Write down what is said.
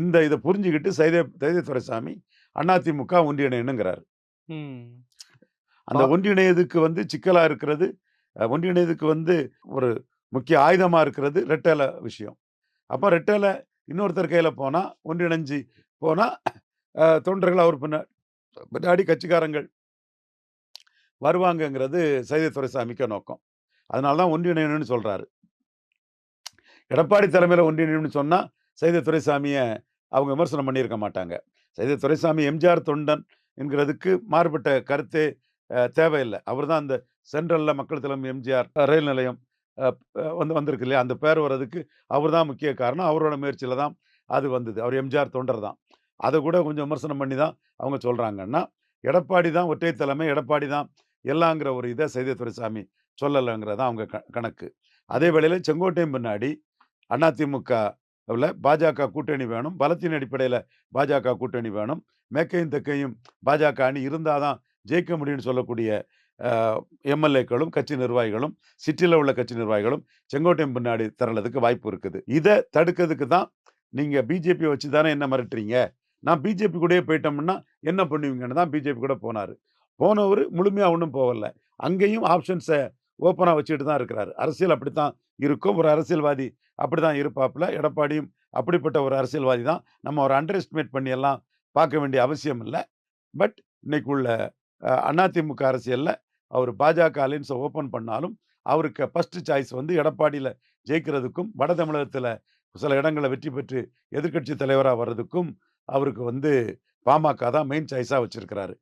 இந்த இதை புரிஞ்சுக்கிட்டு சைதே சைதே துரைசாமி அதிமுக ஒன்றிணையணுங்கிறாரு. அந்த ஒன்றிணையதுக்கு வந்து சிக்கலா இருக்கிறது ஒன்றிணையதுக்கு வந்து ஒரு முக்கிய ஆயுதமா இருக்கிறது ரெட்டலை விஷயம். அப்போ ரெட்டலை இன்னொருத்தர் கையில போனா ஒன்றிணைஞ்சு போனா அஹ் தொண்டர்கள் அவர் பின்ன பின்னாடி கட்சிக்காரங்கள் வருவாங்கங்கிறது சைதை துரைசாமிக்க நோக்கம். அதனால தான் ஒன்றிணையணும்னு சொல்றாரு. எடப்பாடி தலைமையில் ஒன்றிணையணும்னு சொன்னா சைத துரைசாமியை அவங்க விமர்சனம் பண்ணியிருக்க மாட்டாங்க. சைத துரைசாமி எம்ஜிஆர் தொண்டன் என்கிறதுக்கு மாறுபட்ட கருத்தே தேவையில்லை. அவர் தான் அந்த சென்ட்ரலில் மக்கள் தலைமை எம்ஜிஆர் ரயில் நிலையம் வந்து வந்திருக்கு இல்லையா? அந்த பேர் வர்றதுக்கு அவர் தான் முக்கிய காரணம். அவரோட முயற்சியில் தான் அது வந்தது. அவர் எம்ஜிஆர் தொண்டர் தான். அதை கூட கொஞ்சம் விமர்சனம் பண்ணி தான் அவங்க சொல்கிறாங்கன்னா எடப்பாடி தான் ஒற்றை தலைமை எடப்பாடி தான் எல்லாங்கிற ஒரு இதை சைதை துரைசாமி சொல்லலைங்கிறதான் அவங்க க கணக்கு. அதே வேளையில் செங்கோட்டையும் பின்னாடி அதில் பாஜக கூட்டணி வேணும். பலத்தின் அடிப்படையில் பாஜக கூட்டணி வேணும். மேற்கையும் தெற்கையும் பாஜக அணி இருந்தால் தான் ஜெயிக்க முடியும்னு சொல்லக்கூடிய எம்எல்ஏக்களும் கட்சி நிர்வாகிகளும் சிட்டியில் உள்ள கட்சி நிர்வாகிகளும் செங்கோட்டையன் பின்னாடி திரளதுக்கு வாய்ப்பு இருக்குது. இதை தடுக்கிறதுக்கு தான் நீங்கள் பிஜேபி வச்சு தானே என்ன மிரட்டுறீங்க? நான் பிஜேபி கூடயே போயிட்டோம்னா என்ன பண்ணுவீங்கன்னு தான் பிஜேபி கூட போனார். போனவர் முழுமையாக ஒன்றும் போகலை. அங்கேயும் ஆப்ஷன்ஸை ஓப்பனாக வச்சுட்டு தான் இருக்கிறாரு. அரசியல் அப்படித்தான் இருக்கும். ஒரு அரசியல்வாதி அப்படி தான் இருப்பாப்புல. எடப்பாடியும் அப்படிப்பட்ட ஒரு அரசியல்வாதி தான். நம்ம ஒரு அண்டர் எஸ்டிமேட் பண்ணி எல்லாம் பார்க்க வேண்டிய அவசியம் இல்லை. பட் இன்னைக்கு உள்ள அதிமுக அரசியலில் அவர் பாஜக அலைன்ஸை ஓப்பன் பண்ணாலும் அவருக்கு ஃபஸ்ட்டு சாய்ஸ் வந்து எடப்பாடியில் ஜெயிக்கிறதுக்கும் வட தமிழகத்தில் சில இடங்களை வெற்றி பெற்று எதிர்க்கட்சி தலைவராக வர்றதுக்கும் அவருக்கு வந்து பாமக தான் மெயின் சாய்ஸாக வச்சுருக்கிறாரு.